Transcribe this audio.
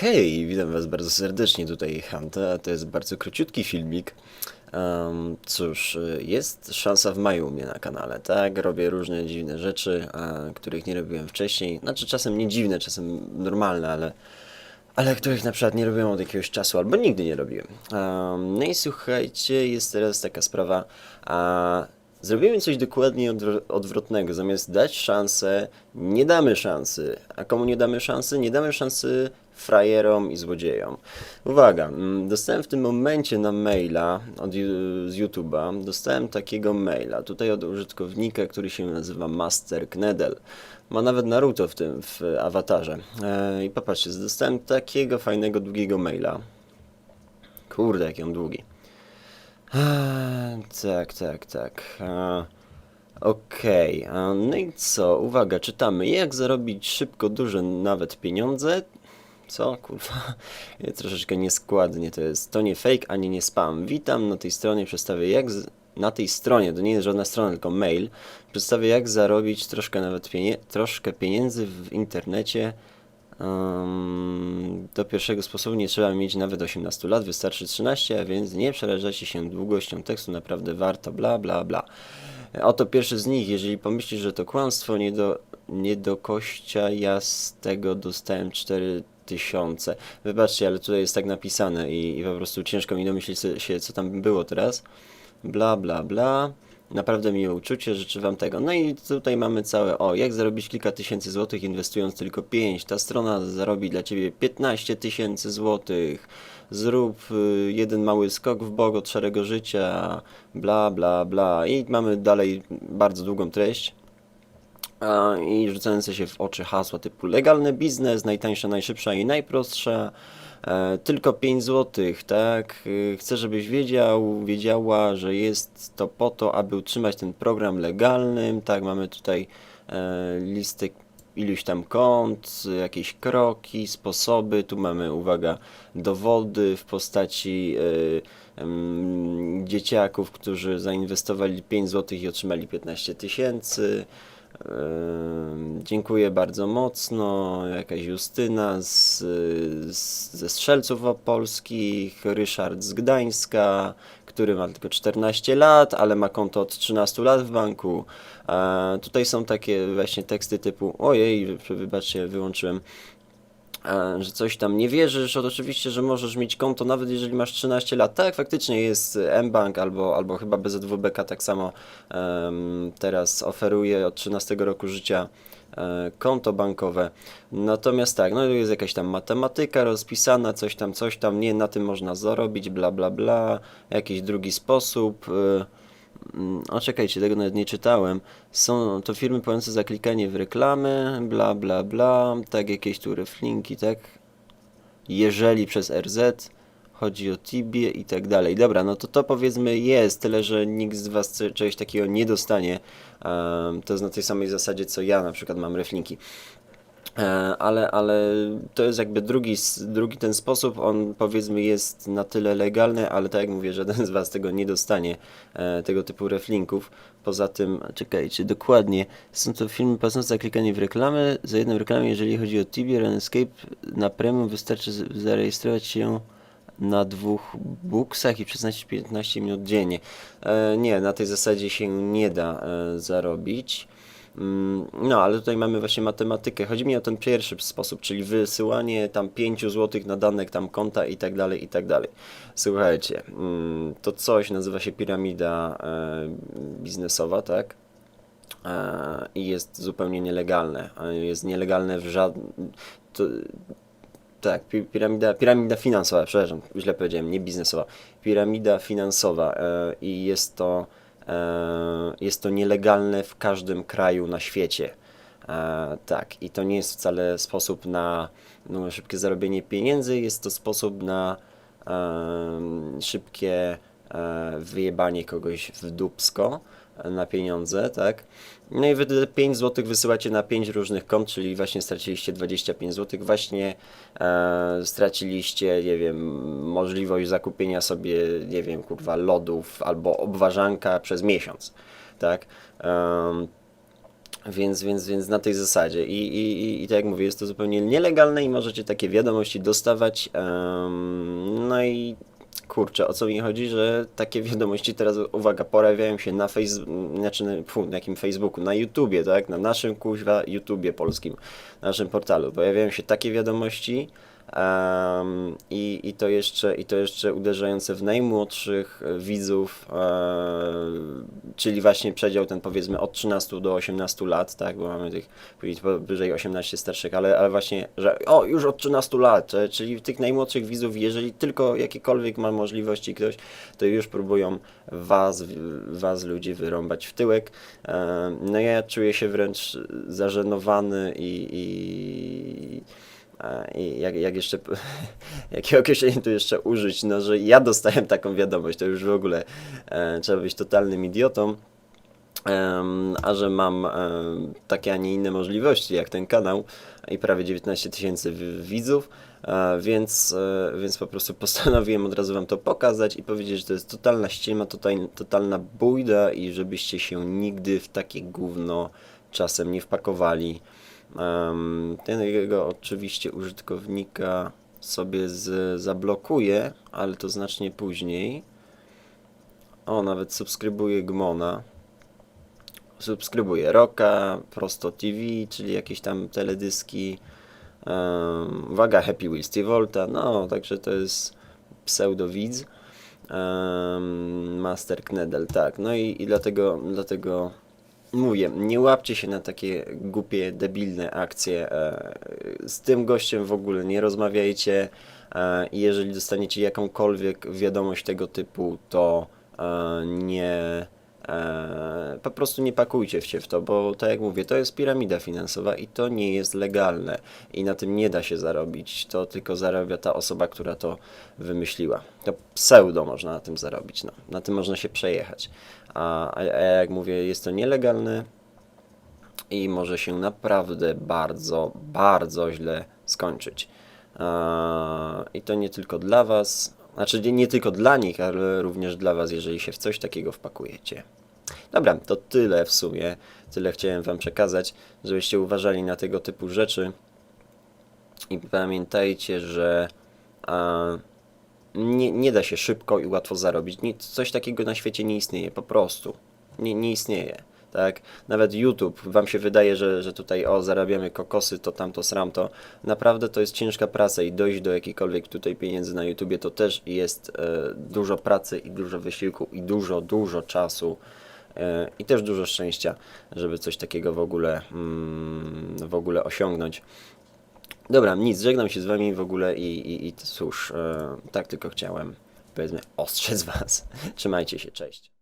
Hej, witam Was bardzo serdecznie, tutaj Hanta. To jest bardzo króciutki filmik. Um, cóż, y, jest szansa w maju u mnie na kanale, tak? Robię różne dziwne rzeczy, a, których nie robiłem wcześniej. Znaczy, czasem nie dziwne, czasem normalne, ale, ale których na przykład nie robiłem od jakiegoś czasu, albo nigdy nie robiłem. Um, no i słuchajcie, jest teraz taka sprawa. A, Zrobimy coś dokładnie odwr- odwrotnego. Zamiast dać szansę, nie damy szansy. A komu nie damy szansy? Nie damy szansy frajerom i złodziejom. Uwaga, mm, dostałem w tym momencie na maila od, z YouTube'a, dostałem takiego maila, tutaj od użytkownika, który się nazywa Master Knedel. Ma nawet Naruto w tym, w awatarze. E, I popatrzcie, dostałem takiego fajnego, długiego maila. Kurde, jaki on długi. Eee, Tak, tak, tak. Eee, Okej, a no i co? Uwaga, czytamy. Jak zarobić szybko duże nawet pieniądze? Co? Kurwa. Troszeczkę nieskładnie to jest. To nie fake, ani nie spam. Witam na tej stronie, przedstawię jak... Z... Na tej stronie, to nie jest żadna strona, tylko mail. Przedstawię jak zarobić troszkę nawet pienie... troszkę pieniędzy w internecie. Ym, do pierwszego sposobu nie trzeba mieć nawet 18 lat, wystarczy 13, a więc nie przerażajcie się długością tekstu, naprawdę warto, bla bla bla. Oto pierwszy z nich, jeżeli pomyślisz, że to kłamstwo, nie do, nie do kościa, ja z tego dostałem 4000. Wybaczcie, ale tutaj jest tak napisane i, i po prostu ciężko mi domyślić się, co tam było teraz. Bla bla bla. Naprawdę miłe uczucie, życzę Wam tego. No i tutaj mamy całe, o, jak zarobić kilka tysięcy złotych inwestując tylko 5. Ta strona zarobi dla Ciebie 15 tysięcy złotych. Zrób y, jeden mały skok w bok od szarego życia, bla bla bla. I mamy dalej bardzo długą treść. I rzucające się w oczy hasła typu legalny biznes, najtańsza, najszybsza i najprostsza, tylko 5 zł, tak? Y, Chcę, żebyś wiedział, wiedziała, że jest to po to, aby utrzymać ten program legalnym, tak? Mamy tutaj e, listę iluś tam kont, jakieś kroki, sposoby, tu mamy, uwaga, dowody w postaci dzieciaków, którzy zainwestowali 5 zł i otrzymali 15 tysięcy. Dziękuję bardzo mocno. Jakaś Justyna z, z, ze Strzelców Opolskich, Ryszard z Gdańska, który ma tylko 14 lat, ale ma konto od 13 lat w banku. E, tutaj są takie właśnie teksty typu ojej, wybaczcie, wyłączyłem że coś tam nie wierzysz, oczywiście, że możesz mieć konto nawet jeżeli masz 13 lat. Tak, faktycznie jest mBank albo, albo chyba BZWBK tak samo em, teraz oferuje od 13 roku życia e, konto bankowe. Natomiast tak, no jest jakaś tam matematyka rozpisana, coś tam, coś tam, nie, na tym można zarobić, bla, bla, bla, jakiś drugi sposób. e, O, czekajcie, tego nawet nie czytałem. Są to firmy płacące za klikanie w reklamy, bla, bla, bla, tak, jakieś tu reflinki, tak? Jeżeli przez RZ chodzi o Tibie i tak dalej. Dobra, no to to powiedzmy jest, tyle że nikt z Was czegoś takiego nie dostanie. Em, to jest na tej samej zasadzie, co ja na przykład mam reflinki. E, ale, ale to jest jakby drugi, drugi ten sposób, on powiedzmy jest na tyle legalny, ale tak jak mówię, żaden z Was tego nie dostanie, e, tego typu reflinków. Poza tym, czekajcie, dokładnie, są to filmy płacące za klikanie w reklamy, za jedną reklamę, jeżeli chodzi o Tibie, Runescape, na premium wystarczy zarejestrować się na dwóch buksach i przeznaczyć 15 minut dziennie. E, nie, na tej zasadzie się nie da zarobić. Mm, No, ale tutaj mamy właśnie matematykę. Chodzi mi o ten pierwszy sposób, czyli wysyłanie tam 5 zł na danek tam konta i tak dalej, i tak dalej. Słuchajcie, mm, to coś nazywa się piramida e, biznesowa, tak? E, I jest zupełnie nielegalne. E, Jest nielegalne w żadnym... Tak, pi- piramida, piramida finansowa, przepraszam, źle powiedziałem, nie biznesowa. Piramida finansowa i jest to, jest to nielegalne w każdym kraju na świecie. E, tak, i to nie jest wcale sposób na no, szybkie zarobienie pieniędzy, jest to sposób na szybkie e, wyjebanie kogoś w dupsko e, na pieniądze, tak? No i wy te 5 zł wysyłacie na 5 różnych kont, czyli właśnie straciliście 25 zł, właśnie e, straciliście, nie wiem, możliwość zakupienia sobie, nie wiem, kurwa, lodów albo obwarzanka przez miesiąc, tak? Em, Więc, więc, więc na tej zasadzie. I, i, i, I tak jak mówię, jest to zupełnie nielegalne i możecie takie wiadomości dostawać. em, no i kurczę, o co mi chodzi, że takie wiadomości teraz, uwaga, pojawiają się na Facebooku, znaczy na, fu, na jakim Facebooku, na YouTubie, tak? Na naszym kuźwa YouTubie polskim, na naszym portalu. Pojawiają się takie wiadomości. Em, i, i, to jeszcze, I to jeszcze uderzające w najmłodszych e, widzów, e, czyli właśnie przedział ten powiedzmy od 13 do 18 lat, tak, bo mamy tych powyżej 18 starszych, ale, ale właśnie, że o, już od 13 lat, e, czyli tych najmłodszych widzów, jeżeli tylko jakiekolwiek ma możliwości ktoś, to już próbują was, was ludzi wyrąbać w tyłek. No ja czuję się wręcz zażenowany i, i I jak, jak jeszcze, jakie określenie tu jeszcze użyć, no że ja dostałem taką wiadomość, to już w ogóle e, trzeba być totalnym idiotą, a że mam em, takie, a nie inne możliwości jak ten kanał i prawie 19 tysięcy wi- widzów, e, więc, e, więc po prostu postanowiłem od razu wam to pokazać i powiedzieć, że to jest totalna ściema, total, totalna bójda i żebyście się nigdy w takie gówno czasem nie wpakowali. Em, Tego oczywiście użytkownika sobie z, zablokuję, ale to znacznie później. O, nawet subskrybuję Gmona. Subskrybuję Roka, Prosto TV, czyli jakieś tam teledyski. Um, uwaga, Happy Wheels Volta, no, także to jest pseudowidz. Um, Master Knedel, tak. No i, i dlatego, dlatego mówię, nie łapcie się na takie głupie, debilne akcje. E, z tym gościem w ogóle nie rozmawiajcie. E, i jeżeli dostaniecie jakąkolwiek wiadomość tego typu, to e, nie. Po prostu nie pakujcie się w to, bo tak jak mówię, to jest piramida finansowa i to nie jest legalne i na tym nie da się zarobić. To tylko zarabia ta osoba, która to wymyśliła. To pseudo można na tym zarobić, no. na tym można się przejechać. A, a, jak mówię, jest to nielegalne i może się naprawdę bardzo, bardzo źle skończyć. I to nie tylko dla Was, znaczy nie tylko dla nich, ale również dla Was, jeżeli się w coś takiego wpakujecie. Dobra, to tyle w sumie. Tyle chciałem Wam przekazać, żebyście uważali na tego typu rzeczy. I pamiętajcie, że e, nie, nie da się szybko i łatwo zarobić. Nie, coś takiego na świecie nie istnieje, po prostu. Nie, nie istnieje. Tak? Nawet YouTube, Wam się wydaje, że, że tutaj o, zarabiamy kokosy, to tamto, sramto. Naprawdę to jest ciężka praca i dojść do jakichkolwiek tutaj pieniędzy na YouTubie to też jest e, dużo pracy i dużo wysiłku i dużo, dużo czasu i też dużo szczęścia, żeby coś takiego w ogóle, mm, w ogóle osiągnąć. Dobra, nic, żegnam się z wami w ogóle i, i, i cóż, e, tak tylko chciałem, powiedzmy, ostrzec was. Trzymajcie się, cześć.